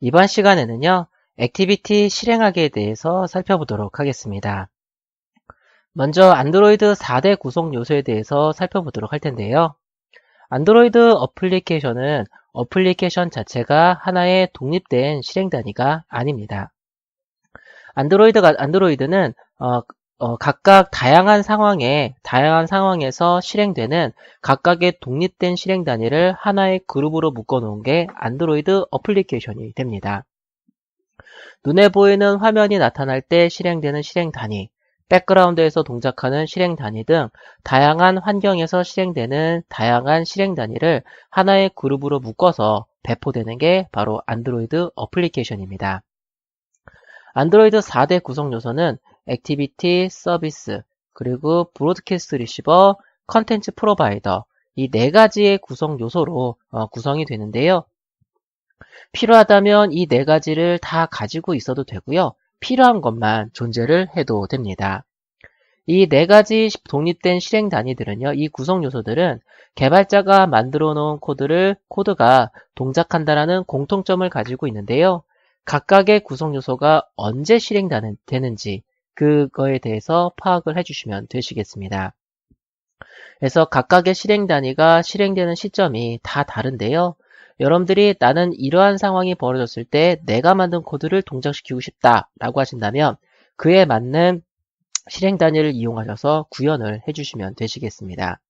이번 시간에는요, 액티비티 실행하기에 대해서 살펴보도록 하겠습니다. 먼저 안드로이드 4대 구성 요소에 대해서 살펴보도록 할 텐데요. 안드로이드 어플리케이션은 어플리케이션 자체가 하나의 독립된 실행 단위가 아닙니다. 안드로이드가 안드로이드는 어, 어, 각각 다양한 상황에 다양한 상황에서 실행되는 각각의 독립된 실행 단위를 하나의 그룹으로 묶어 놓은 게 안드로이드 어플리케이션이 됩니다. 눈에 보이는 화면이 나타날 때 실행되는 실행 단위, 백그라운드에서 동작하는 실행 단위 등 다양한 환경에서 실행되는 다양한 실행 단위를 하나의 그룹으로 묶어서 배포되는 게 바로 안드로이드 어플리케이션입니다. 안드로이드 4대 구성 요소는 액티비티, 서비스, 그리고 브로드캐스트 리시버, 컨텐츠 프로바이더 이 네 가지의 구성 요소로 어, 구성이 되는데요. 필요하다면 이 네 가지를 다 가지고 있어도 되고요. 필요한 것만 존재를 해도 됩니다. 이 네 가지 독립된 실행 단위들은요, 이 구성 요소들은 개발자가 만들어 놓은 코드를 코드가 동작한다라는 공통점을 가지고 있는데요. 각각의 구성 요소가 언제 실행되는지 그거에 대해서 파악을 해주시면 되시겠습니다. 그래서 각각의 실행 단위가 실행되는 시점이 다 다른데요. 여러분들이 나는 이러한 상황이 벌어졌을 때 내가 만든 코드를 동작시키고 싶다 라고 하신다면 그에 맞는 실행 단위를 이용하셔서 구현을 해주시면 되시겠습니다.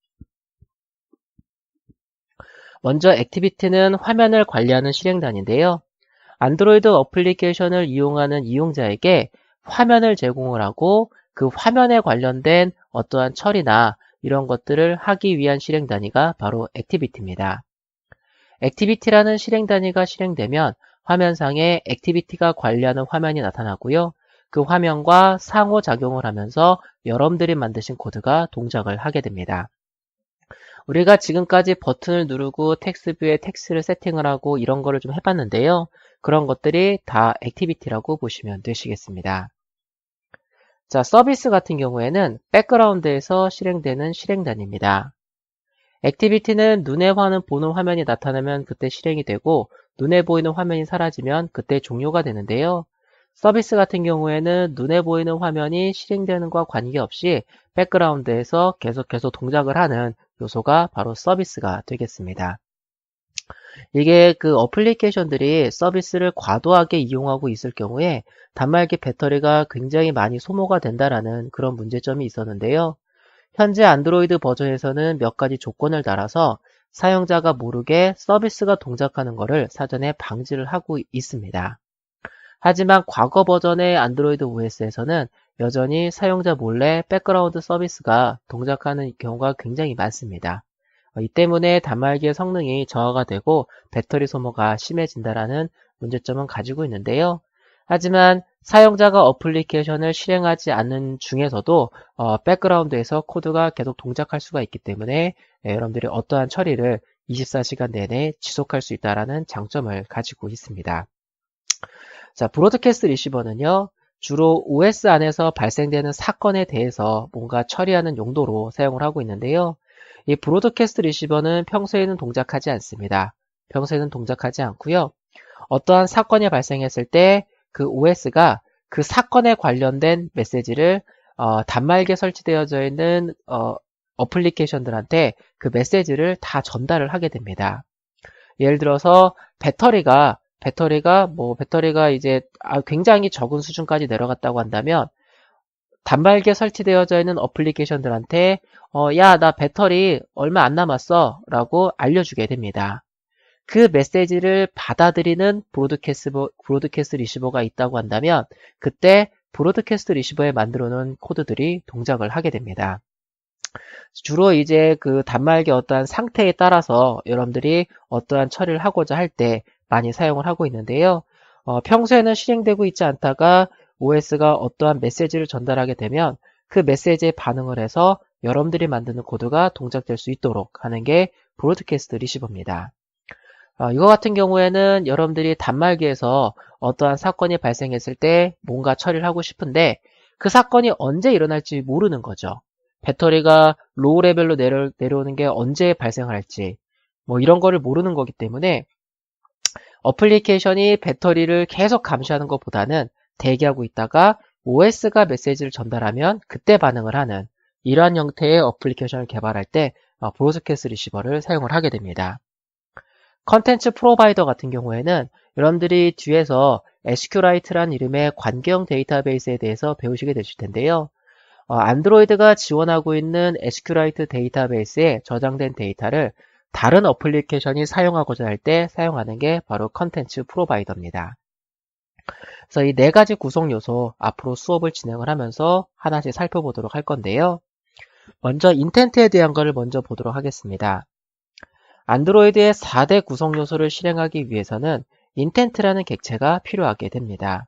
먼저 액티비티는 화면을 관리하는 실행 단위인데요. 안드로이드 어플리케이션을 이용하는 이용자에게 화면을 제공을 하고 그 화면에 관련된 어떠한 처리나 이런 것들을 하기 위한 실행 단위가 바로 액티비티입니다. 액티비티라는 실행 단위가 실행되면 화면상에 액티비티가 관리하는 화면이 나타나고요. 그 화면과 상호작용을 하면서 여러분들이 만드신 코드가 동작을 하게 됩니다. 우리가 지금까지 버튼을 누르고 텍스트뷰에 텍스트를 세팅을 하고 이런 거를 좀 해봤는데요. 그런 것들이 다 액티비티라고 보시면 되시겠습니다. 자, 서비스 같은 경우에는 백그라운드에서 실행되는 실행단입니다. 액티비티는 눈에 화는 보는 화면이 나타나면 그때 실행이 되고 눈에 보이는 화면이 사라지면 그때 종료가 되는데요. 서비스 같은 경우에는 눈에 보이는 화면이 실행되는 것과 관계없이 백그라운드에서 계속해서 동작을 하는 요소가 바로 서비스가 되겠습니다. 이게 그 어플리케이션들이 서비스를 과도하게 이용하고 있을 경우에 단말기 배터리가 굉장히 많이 소모가 된다라는 그런 문제점이 있었는데요. 현재 안드로이드 버전에서는 몇 가지 조건을 달아서 사용자가 모르게 서비스가 동작하는 것을 사전에 방지를 하고 있습니다. 하지만 과거 버전의 안드로이드 OS에서는 여전히 사용자 몰래 백그라운드 서비스가 동작하는 경우가 굉장히 많습니다. 어, 이 때문에 단말기의 성능이 저하가 되고 배터리 소모가 심해진다라는 문제점은 가지고 있는데요. 하지만 사용자가 어플리케이션을 실행하지 않는 중에서도 어, 백그라운드에서 코드가 계속 동작할 수가 있기 때문에 예, 여러분들이 어떠한 처리를 24시간 내내 지속할 수 있다는 장점을 가지고 있습니다. 자, 브로드캐스트 리시버는요. 주로 OS 안에서 발생되는 사건에 대해서 뭔가 처리하는 용도로 사용을 하고 있는데요. 이 브로드캐스트 리시버는 평소에는 동작하지 않습니다. 평소에는 동작하지 않고요. 어떠한 사건이 발생했을 때 그 OS가 그 사건에 관련된 메시지를 어, 단말기에 설치되어져 있는 어, 어플리케이션들한테 그 메시지를 다 전달을 하게 됩니다. 예를 들어서 배터리가 배터리가 뭐 배터리가 이제 아, 굉장히 적은 수준까지 내려갔다고 한다면 단말기에 설치되어져 있는 어플리케이션들한테 어, 야, 나 배터리 얼마 안 남았어 라고 알려주게 됩니다. 그 메시지를 받아들이는 브로드캐스트, 브로드캐스트 리시버가 있다고 한다면 그때 브로드캐스트 리시버에 만들어 놓은 코드들이 동작을 하게 됩니다. 주로 이제 그 단말기 어떠한 상태에 따라서 여러분들이 어떠한 처리를 하고자 할 때 많이 사용을 하고 있는데요. 어, 평소에는 실행되고 있지 않다가 OS가 어떠한 메시지를 전달하게 되면 그 메시지에 반응을 해서 여러분들이 만드는 코드가 동작될 수 있도록 하는 게 브로드캐스트 리시버입니다. 어, 이거 같은 경우에는 여러분들이 단말기에서 어떠한 사건이 발생했을 때 뭔가 처리를 하고 싶은데 그 사건이 언제 일어날지 모르는 거죠. 배터리가 로우 레벨로 내려, 내려오는 게 언제 발생할지 뭐 이런 거를 모르는 거기 때문에 어플리케이션이 배터리를 계속 감시하는 것보다는 대기하고 있다가 OS가 메시지를 전달하면 그때 반응을 하는 이러한 형태의 어플리케이션을 개발할 때 어, 브로드캐스트 리시버를 사용을 하게 됩니다. 컨텐츠 프로바이더 같은 경우에는 여러분들이 뒤에서 SQLite라는 이름의 관계형 데이터베이스에 대해서 배우시게 되실 텐데요. 어, 안드로이드가 지원하고 있는 SQLite 데이터베이스에 저장된 데이터를 다른 어플리케이션이 사용하고자 할 때 사용하는 게 바로 컨텐츠 프로바이더입니다. 그래서 이 네 가지 구성 요소 앞으로 수업을 진행을 하면서 하나씩 살펴보도록 할 건데요. 먼저 인텐트에 대한 것을 먼저 보도록 하겠습니다. 안드로이드의 4대 구성 요소를 실행하기 위해서는 인텐트라는 객체가 필요하게 됩니다.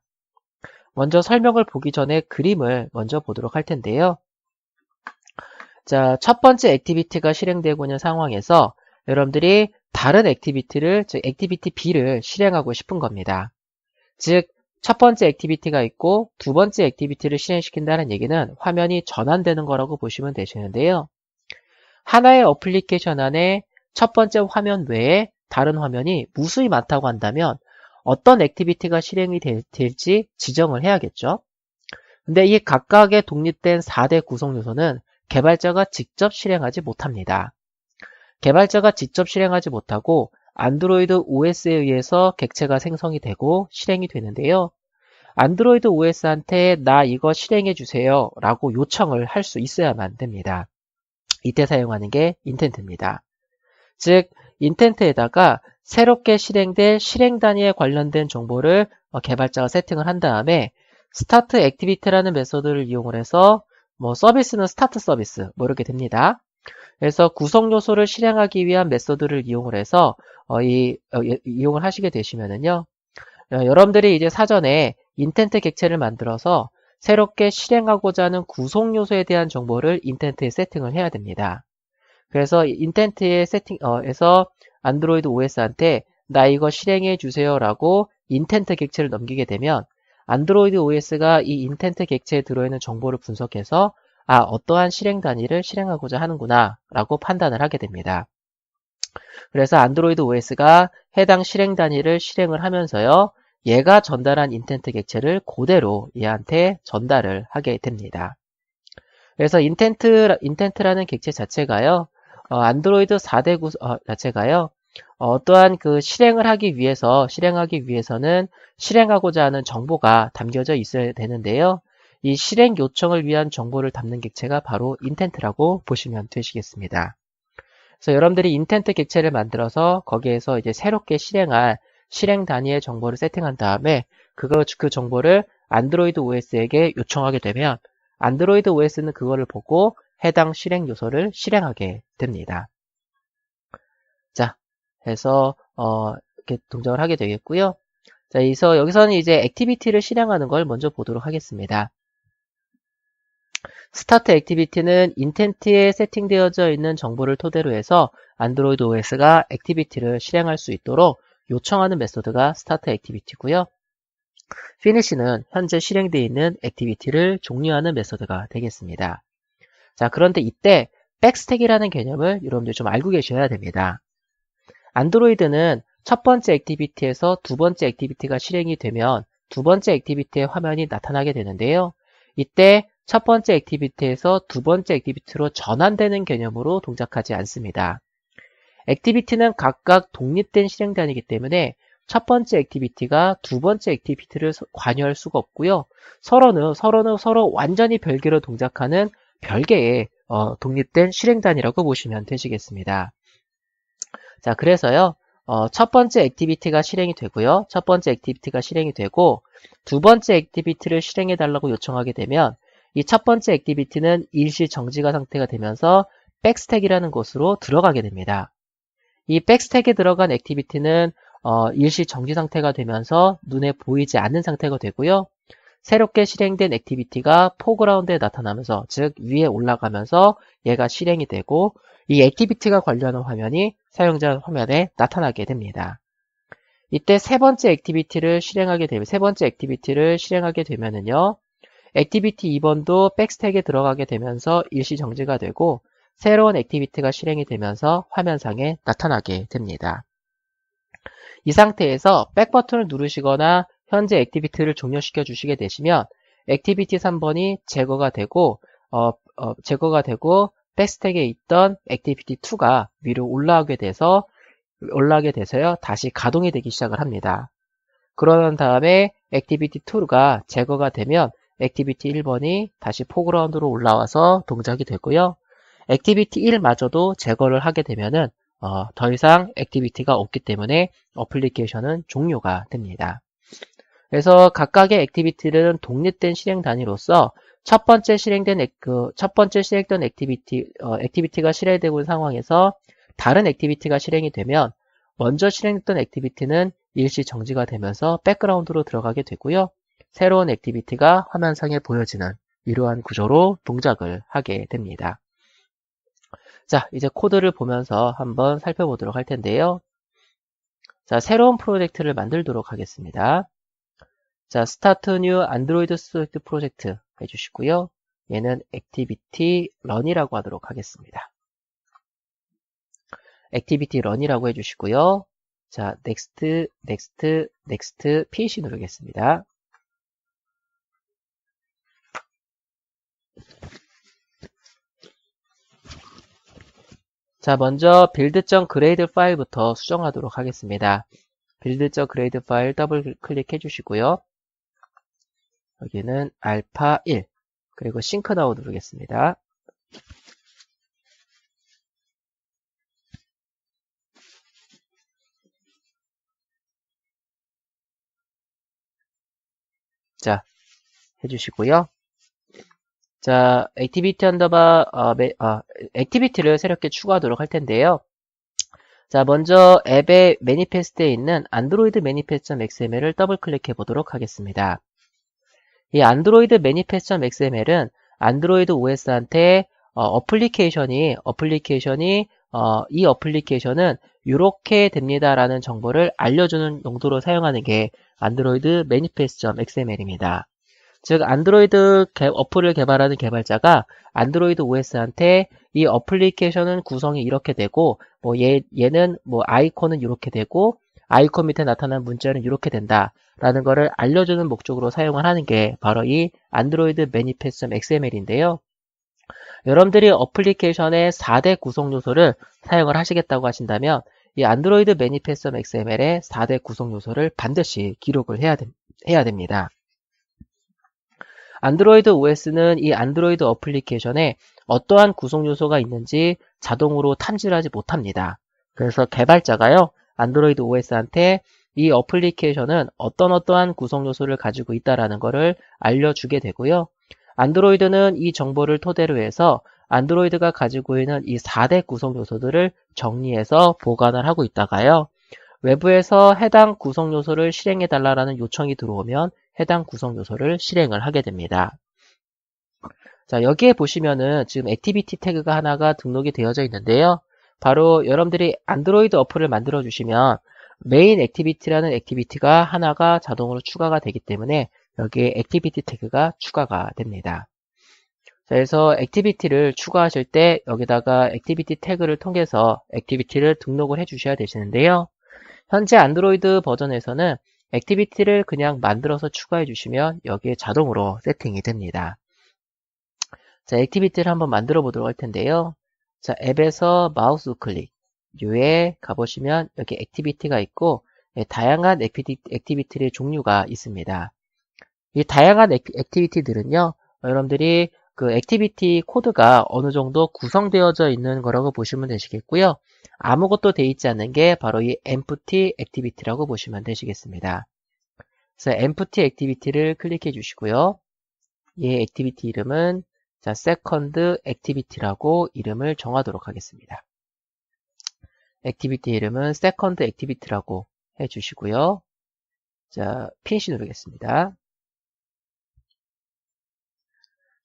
먼저 설명을 보기 전에 그림을 먼저 보도록 할 텐데요. 자, 첫 번째 액티비티가 실행되고 있는 상황에서 여러분들이 다른 액티비티를, 즉 액티비티 B를 실행하고 싶은 겁니다. 즉, 첫 번째 액티비티가 있고 두 번째 액티비티를 실행시킨다는 얘기는 화면이 전환되는 거라고 보시면 되시는데요. 하나의 어플리케이션 안에 첫 번째 화면 외에 다른 화면이 무수히 많다고 한다면 어떤 액티비티가 실행이 될, 지 지정을 해야겠죠. 근데 이 각각의 독립된 4대 구성 요소는 개발자가 직접 실행하지 못합니다. 개발자가 직접 실행하지 못하고 안드로이드 OS에 의해서 객체가 생성이 되고 실행이 되는데요. 안드로이드 OS한테 나 이거 실행해 주세요 라고 요청을 할 수 있어야만 됩니다. 이때 사용하는 게 인텐트입니다. 즉 인텐트에다가 새롭게 실행될 실행 단위에 관련된 정보를 어, 개발자가 세팅을 한 다음에 스타트 액티비티라는 메소드를 이용을 해서 뭐 서비스는 스타트 서비스 뭐 이렇게 됩니다. 그래서 구성 요소를 실행하기 위한 메소드를 이용을 해서 어, 이, 어, 이용을 하시게 되시면은요. 어, 여러분들이 이제 사전에 인텐트 객체를 만들어서 새롭게 실행하고자 하는 구성 요소에 대한 정보를 인텐트에 세팅을 해야 됩니다. 그래서 인텐트의 세팅에서 안드로이드 OS한테 나 이거 실행해 주세요 라고 인텐트 객체를 넘기게 되면 안드로이드 OS가 이 인텐트 객체에 들어있는 정보를 분석해서 아 어떠한 실행 단위를 실행하고자 하는구나 라고 판단을 하게 됩니다. 그래서 안드로이드 OS가 해당 실행 단위를 실행을 하면서요 얘가 전달한 인텐트 객체를 그대로 얘한테 전달을 하게 됩니다. 그래서 인텐트, 인텐트라는 객체 자체가요 어, 안드로이드 4대 구 어, 자체가요. 어, 떠한그 실행을 하기 위해서 실행하기 위해서는 실행하고자 하는 정보가 담겨져 있어야 되는데요. 이 실행 요청을 위한 정보를 담는 객체가 바로 인텐트라고 보시면 되시겠습니다. 그래서 여러분들이 인텐트 객체를 만들어서 거기에서 이제 새롭게 실행할 실행 단위의 정보를 세팅한 다음에 그거 그 정보를 안드로이드 OS에게 요청하게 되면 안드로이드 OS는 그거를 보고 해당 실행 요소를 실행하게 됩니다. 자, 해서 어, 이렇게 동작을 하게 되겠고요. 자, 여기서 여기서는 이제 액티비티를 실행하는 걸 먼저 보도록 하겠습니다. 스타트 액티비티는 인텐트에 세팅되어져 있는 정보를 토대로 해서 안드로이드 OS가 액티비티를 실행할 수 있도록 요청하는 메소드가 스타트 액티비티고요. 피니시는 현재 실행되어 있는 액티비티를 종료하는 메소드가 되겠습니다. 자, 그런데 이때 백스택이라는 개념을 여러분들 좀 알고 계셔야 됩니다. 안드로이드는 첫 번째 액티비티에서 두 번째 액티비티가 실행이 되면 두 번째 액티비티의 화면이 나타나게 되는데요. 이때 첫 번째 액티비티에서 두 번째 액티비티로 전환되는 개념으로 동작하지 않습니다. 액티비티는 각각 독립된 실행 단위이기 때문에 첫 번째 액티비티가 두 번째 액티비티를 관여할 수가 없고요. 서로는 서로는 서로 완전히 별개로 동작하는 별개의 어, 독립된 실행단이라고 보시면 되시겠습니다. 자, 그래서요. 어, 첫 번째 액티비티가 실행이 되고요. 첫 번째 액티비티가 실행이 되고 두 번째 액티비티를 실행해 달라고 요청하게 되면 이 첫 번째 액티비티는 일시 정지가 상태가 되면서 백스택이라는 곳으로 들어가게 됩니다. 이 백스택에 들어간 액티비티는 어, 일시 정지 상태가 되면서 눈에 보이지 않는 상태가 되고요. 새롭게 실행된 액티비티가 포그라운드에 나타나면서 즉 위에 올라가면서 얘가 실행이 되고 이 액티비티가 관련한 화면이 사용자 화면에 나타나게 됩니다. 이때 세 번째 액티비티를 실행하게 되면 세 번째 액티비티를 실행하게 되면은요. 액티비티 2번도 백스택에 들어가게 되면서 일시 정지가 되고 새로운 액티비티가 실행이 되면서 화면상에 나타나게 됩니다. 이 상태에서 백 버튼을 누르시거나 현재 액티비티를 종료시켜 주시게 되시면 액티비티 3번이 제거가 되고 어, 어, 제거가 되고 백스택에 있던 액티비티 2가 위로 올라오게 돼서 올라가게 돼서요 다시 가동이 되기 시작을 합니다. 그러는 다음에 액티비티 2가 제거가 되면 액티비티 1번이 다시 포그라운드로 올라와서 동작이 되고요. 액티비티 1마저도 제거를 하게 되면은 어, 더 이상 액티비티가 없기 때문에 어플리케이션은 종료가 됩니다. 그래서 각각의 액티비티는 독립된 실행 단위로서 첫 번째 실행된 그 첫 번째 실행된 액티비티 어, 액티비티가 실행되고 있는 상황에서 다른 액티비티가 실행이 되면 먼저 실행했던 액티비티는 일시 정지가 되면서 백그라운드로 들어가게 되고요. 새로운 액티비티가 화면상에 보여지는 이러한 구조로 동작을 하게 됩니다. 자, 이제 코드를 보면서 한번 살펴보도록 할 텐데요. 자, 새로운 프로젝트를 만들도록 하겠습니다. 자, 스타트 뉴 안드로이드 프로젝트 프로젝트 해주시고요. 얘는 액티비티 런이라고 하도록 하겠습니다. 액티비티 런이라고 해주시고요. 자, 넥스트, 넥스트, 넥스트, PC 누르겠습니다. 자, 먼저 build.grade 파일부터 수정하도록 하겠습니다. build.grade 파일 더블 클릭해 주시고요. 여기는 알파 1 그리고 싱크 나우 누르겠습니다. 자, 해주시고요. 자, 액티비티 언더바 어, 어, 액티비티를 새롭게 추가하도록 할 텐데요. 자, 먼저 앱의 매니페스트에 있는 안드로이드 매니페스트.xml을 더블 클릭해 보도록 하겠습니다. 이 안드로이드 매니페스트.xml은 안드로이드 OS한테 어, 플리케이션이 어플리케이션이 어, 이 어플리케이션은 이렇게 됩니다라는 정보를 알려주는 용도로 사용하는 게 안드로이드 매니페스트.xml입니다. 즉 안드로이드 어플을 개발하는 개발자가 안드로이드 OS한테 이 어플리케이션은 구성이 이렇게 되고 뭐 얘, 얘는 뭐 아이콘은 이렇게 되고 아이콘 밑에 나타난 문자는 이렇게 된다 라는 것을 알려주는 목적으로 사용을 하는 게 바로 이 안드로이드 매니페스트 XML인데요. 여러분들이 어플리케이션의 4대 구성 요소를 사용을 하시겠다고 하신다면 이 안드로이드 매니페스트 XML의 4대 구성 요소를 반드시 기록을 해야, 되, 해야 됩니다. 안드로이드 OS는 이 안드로이드 어플리케이션에 어떠한 구성 요소가 있는지 자동으로 탐지하지 못합니다. 그래서 개발자가요, 안드로이드 OS한테 이 어플리케이션은 어떤 어떠한 구성 요소를 가지고 있다라는 것을 알려주게 되고요. 안드로이드는 이 정보를 토대로 해서 안드로이드가 가지고 있는 이 4대 구성 요소들을 정리해서 보관을 하고 있다가요. 외부에서 해당 구성 요소를 실행해 달라는 요청이 들어오면 해당 구성 요소를 실행을 하게 됩니다. 자, 여기에 보시면은 지금 액티비티 태그가 하나가 등록이 되어져 있는데요. 바로 여러분들이 안드로이드 어플을 만들어 주시면 메인 액티비티라는 액티비티가 하나가 자동으로 추가가 되기 때문에 여기에 액티비티 태그가 추가가 됩니다. 자, 그래서 액티비티를 추가하실 때 여기다가 액티비티 태그를 통해서 액티비티를 등록을 해 주셔야 되시는데요. 현재 안드로이드 버전에서는 액티비티를 그냥 만들어서 추가해 주시면 여기에 자동으로 세팅이 됩니다. 자, 액티비티를 한번 만들어 보도록 할 텐데요. 자, 앱에서 마우스 클릭, 뷰에 가보시면 여기 액티비티가 있고 예, 다양한 액티비티의 종류가 있습니다. 이 다양한 액티비티들은요, 여러분들이 그 액티비티 코드가 어느 정도 구성되어져 있는 거라고 보시면 되시겠고요. 아무것도 돼 있지 않는 게 바로 이 empty activity라고 보시면 되시겠습니다. 그래서 empty activity를 클릭해 주시고요. 이 액티비티 이름은 자, second activity라고 이름을 정하도록 하겠습니다. 액티비티 이름은 second activity라고 해 주시고요. 자, 피니시 누르겠습니다.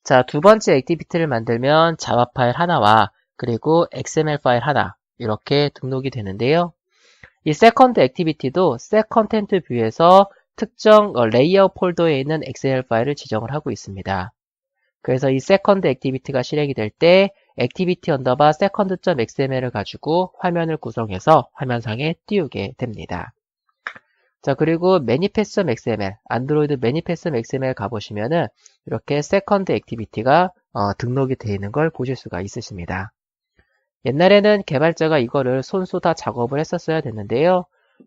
자, 두 번째 액티비티를 만들면 자바 파일 하나와 그리고 XML 파일 하나 이렇게 등록이 되는데요. 이 세컨드 액티비티도 셋 컨텐트 뷰에서 특정 레이아웃 폴더에 있는 XML 파일을 지정을 하고 있습니다. 그래서 이 세컨드 액티비티가 실행이 될 때 액티비티 언더바 세컨드.xml을 가지고 화면을 구성해서 화면상에 띄우게 됩니다. 자, 그리고 manifest.xml, 안드로이드 manifest.xml 가보시면은 이렇게 세컨드 액티비티가 어, 등록이 되어 있는 걸 보실 수가 있으십니다. 옛날에는 개발자가 이거를 손수 다 작업을 했었어야 됐는데요.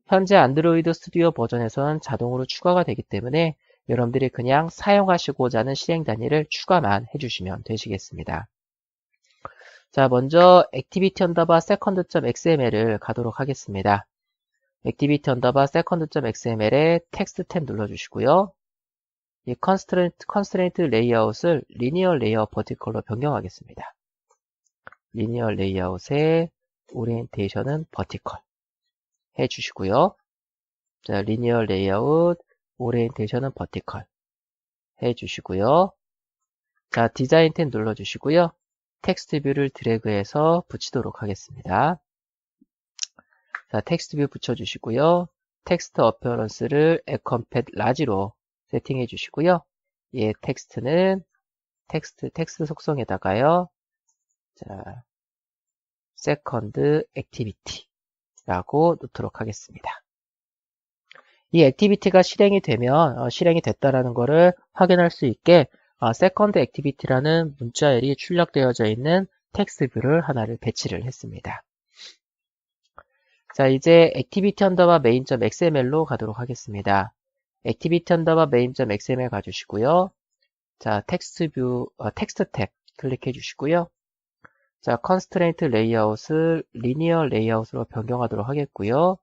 현재 안드로이드 스튜디오 버전에서는 자동으로 추가가 되기 때문에 여러분들이 그냥 사용하시고자 하는 실행 단위를 추가만 해주시면 되시겠습니다. 자, 먼저 activity underbar second.xml을 가도록 하겠습니다. Activity underbar second.xml에 텍스트 탭 눌러주시고요. 이 constraint, constraint layout을 linear layout vertical로 변경하겠습니다. linear layout의 오리엔테이션은 vertical 해주시고요. 자, linear layout 오리엔테이션은 vertical 해주시고요. 자, 디자인 탭 눌러주시고요. 텍스트 뷰를 드래그해서 붙이도록 하겠습니다. 자, 텍스트 뷰 붙여주시고요. 텍스트 어페어런스를 에컴팻 라지로 세팅해 주시고요. 예, 텍스트는 텍스트, 텍스트 속성에다가요. 자, 세컨드 액티비티라고 놓도록 하겠습니다. 이 액티비티가 실행이 되면 어, 실행이 됐다라는 것을 확인할 수 있게 어, 세컨드 액티비티라는 문자열이 출력되어져 있는 텍스트 뷰를 하나를 배치를 했습니다. 자, 이제 액티비티 언더바 메인.xml로 가도록 하겠습니다. 액티비티 언더바 메인.xml 가주시고요. 자, 텍스트 뷰, 어, 텍스트 탭 클릭해 주시고요. 자, 컨스트레인트 레이아웃을 리니어 레이아웃으로 변경하도록 하겠고요.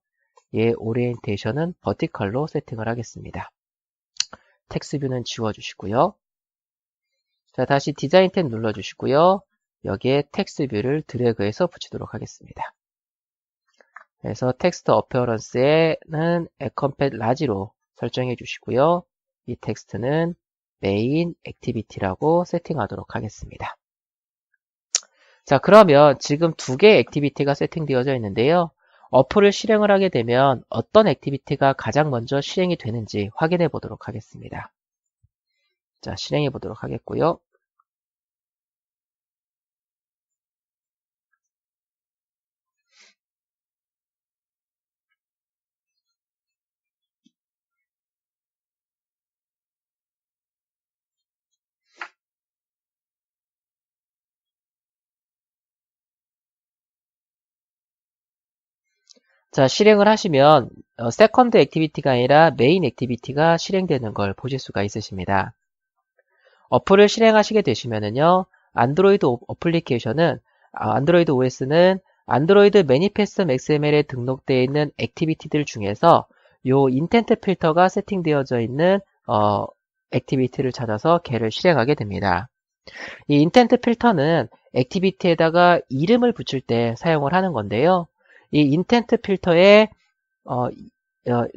얘 오리엔테이션은 버티컬로 세팅을 하겠습니다. 텍스트 뷰는 지워주시고요. 자, 다시 디자인 탭 눌러주시고요. 여기에 텍스트 뷰를 드래그해서 붙이도록 하겠습니다. 그래서 텍스트 어페어런스에는 에컴팻 라지로 설정해 주시고요. 이 텍스트는 메인 액티비티라고 세팅하도록 하겠습니다. 자, 그러면 지금 두 개의 액티비티가 세팅되어져 있는데요. 어플을 실행을 하게 되면 어떤 액티비티가 가장 먼저 실행이 되는지 확인해 보도록 하겠습니다. 자, 실행해 보도록 하겠고요. 자, 실행을 하시면 어, 세컨드 액티비티가 아니라 메인 액티비티가 실행되는 걸 보실 수가 있으십니다. 어플을 실행하시게 되시면은요. 안드로이드 어플리케이션은 아, 안드로이드 OS는 안드로이드 매니페스트 XML에 등록되어 있는 액티비티들 중에서 요 인텐트 필터가 세팅되어져 있는 어, 액티비티를 찾아서 걔를 실행하게 됩니다. 이 인텐트 필터는 액티비티에다가 이름을 붙일 때 사용을 하는 건데요. 이 인텐트 필터에 어, 어,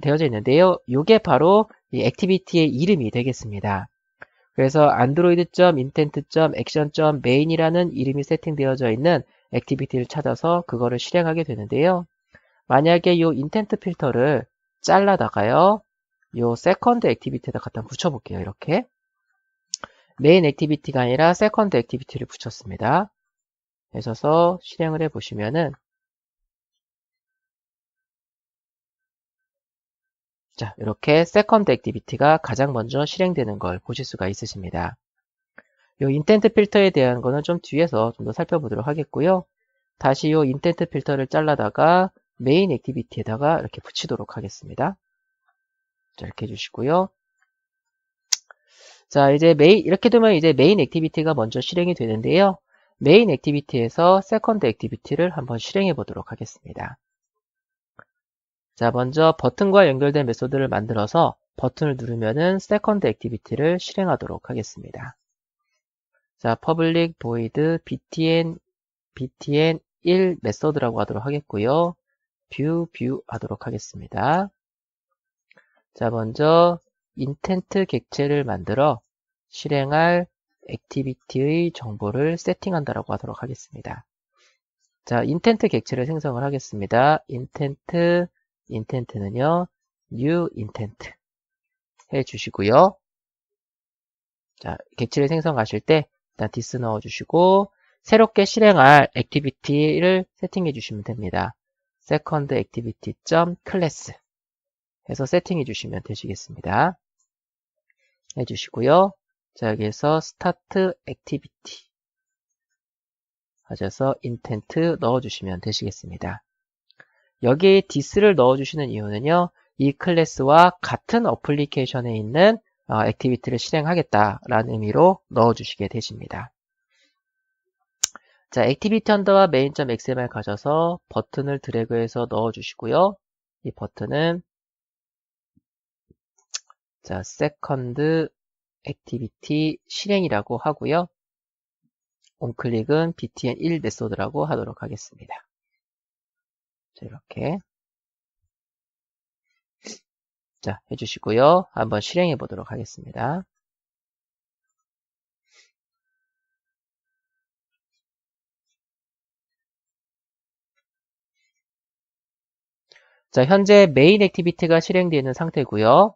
되어져 있는데요. 이게 바로 이 액티비티의 이름이 되겠습니다. 그래서 android.intent.action.main이라는 이름이 세팅되어져 있는 액티비티를 찾아서 그거를 실행하게 되는데요. 만약에 이 인텐트 필터를 잘라다가요. 이 세컨드 액티비티에다 갖다 붙여볼게요. 이렇게 메인 액티비티가 아니라 세컨드 액티비티를 붙였습니다. 그래서 실행을 해보시면은 자, 이렇게 세컨드 액티비티가 가장 먼저 실행되는 걸 보실 수가 있으십니다. 이 인텐트 필터에 대한 거는 좀 뒤에서 좀 더 살펴보도록 하겠고요. 다시 이 인텐트 필터를 잘라다가 메인 액티비티에다가 이렇게 붙이도록 하겠습니다. 자, 이렇게 해주시고요. 자, 이제 메인, 이렇게 되면 이제 메인 액티비티가 먼저 실행이 되는데요. 메인 액티비티에서 세컨드 액티비티를 한번 실행해 보도록 하겠습니다. 자, 먼저 버튼과 연결된 메소드를 만들어서 버튼을 누르면은 세컨드 액티비티를 실행하도록 하겠습니다. 자, public void btn btn 1 메소드라고 하도록 하겠고요. view view 하도록 하겠습니다. 자, 먼저 인텐트 객체를 만들어 실행할 액티비티의 정보를 세팅한다라고 하도록 하겠습니다. 자, 인텐트 객체를 생성을 하겠습니다. 인텐트 intent는요, new intent 해주시고요. 자, 객체를 생성하실 때 일단 dis 넣어주시고 새롭게 실행할 액티비티를 세팅해 주시면 됩니다. second activity.class 해서 세팅해 주시면 되시겠습니다. 해주시고요. 자, 여기에서 스타트 액티비티 하셔서 인텐트 넣어주시면 되시겠습니다. 여기에 디스를 넣어주시는 이유는요. 이 클래스와 같은 어플리케이션에 있는 어, 액티비티를 실행하겠다라는 의미로 넣어주시게 되십니다. 자, 액티비티 언더와 main.xml 가셔서 버튼을 드래그해서 넣어주시고요. 이 버튼은 자, 세컨드 액티비티 실행이라고 하고요. 온클릭은 btn1 메소드라고 하도록 하겠습니다. 자, 이렇게 자, 해주시고요. 한번 실행해 보도록 하겠습니다. 자, 현재 메인 액티비티가 실행되어 있는 상태고요.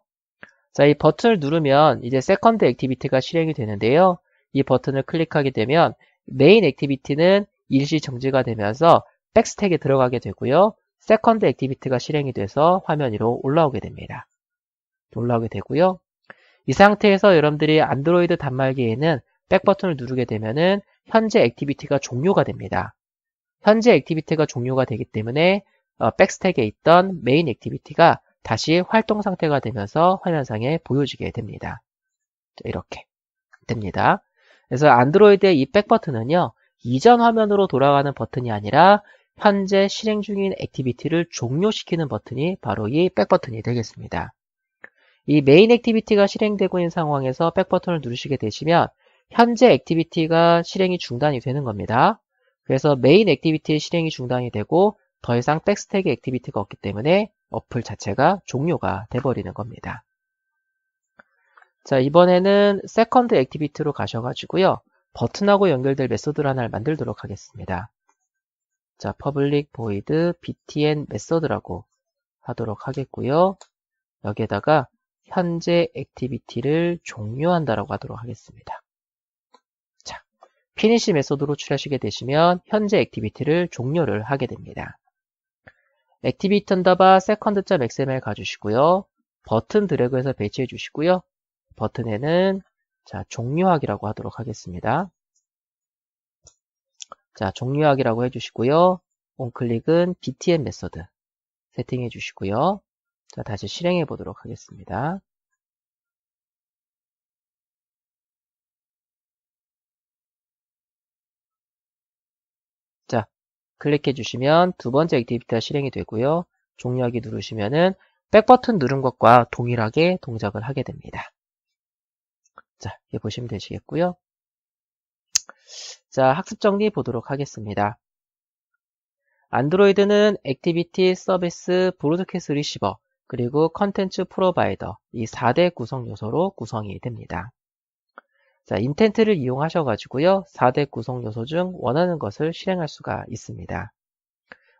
자, 이 버튼을 누르면 이제 세컨드 액티비티가 실행이 되는데요. 이 버튼을 클릭하게 되면 메인 액티비티는 일시 정지가 되면서 백스택에 들어가게 되고요. 세컨드 액티비티가 실행이 돼서 화면 위로 올라오게 됩니다. 올라오게 되고요. 이 상태에서 여러분들이 안드로이드 단말기에는 백 버튼을 누르게 되면은 현재 액티비티가 종료가 됩니다. 현재 액티비티가 종료가 되기 때문에 어, 백스택에 있던 메인 액티비티가 다시 활동 상태가 되면서 화면상에 보여지게 됩니다. 이렇게 됩니다. 그래서 안드로이드의 이 백 버튼은요. 이전 화면으로 돌아가는 버튼이 아니라 현재 실행 중인 액티비티를 종료시키는 버튼이 바로 이 백 버튼이 되겠습니다. 이 메인 액티비티가 실행되고 있는 상황에서 백 버튼을 누르시게 되시면 현재 액티비티가 실행이 중단이 되는 겁니다. 그래서 메인 액티비티의 실행이 중단이 되고 더 이상 백스택 액티비티가 없기 때문에 어플 자체가 종료가 돼버리는 겁니다. 자 이번에는 세컨드 액티비티로 가셔가지고요. 버튼하고 연결될 메소드를 하나를 만들도록 하겠습니다. 자 public void btn 메소드라고 하도록 하겠고요. 여기에다가 현재 액티비티를 종료한다라고 하도록 하겠습니다. 자, 피니시 메소드로 출하시게 되시면 현재 액티비티를 종료를 하게 됩니다. 액티비티 언더바 세컨드.xml 가주시고요. 버튼 드래그해서 배치해 주시고요. 버튼에는 자 종료하기라고 하도록 하겠습니다. 자 종료하기라고 해주시고요. 온클릭은 btn 메소드 세팅해 주시고요. 자 다시 실행해 보도록 하겠습니다. 클릭해 주시면 두 번째 액티비티가 실행이 되고요. 종료하기 누르시면은 백 버튼 누른 것과 동일하게 동작을 하게 됩니다. 자, 이렇게 보시면 되시겠고요. 자, 학습 정리 보도록 하겠습니다. 안드로이드는 액티비티, 서비스, 브로드캐스트 리시버, 그리고 컨텐츠 프로바이더 이 4대 구성 요소로 구성이 됩니다. 자, 인텐트를 이용하셔 가지고요. 4대 구성 요소 중 원하는 것을 실행할 수가 있습니다.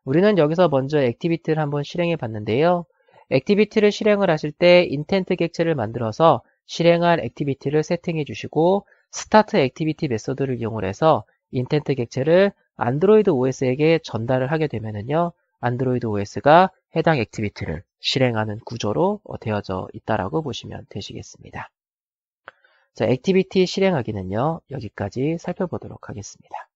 우리는 여기서 먼저 액티비티를 한번 실행해 봤는데요. 액티비티를 실행을 하실 때 인텐트 객체를 만들어서 실행할 액티비티를 세팅해 주시고 스타트 액티비티 메소드를 이용을 해서 인텐트 객체를 안드로이드 OS에게 전달을 하게 되면은요. 안드로이드 OS가 해당 액티비티를 실행하는 구조로 되어져 있다라고 보시면 되시겠습니다. 자, 액티비티 실행하기는요. 여기까지 살펴보도록 하겠습니다.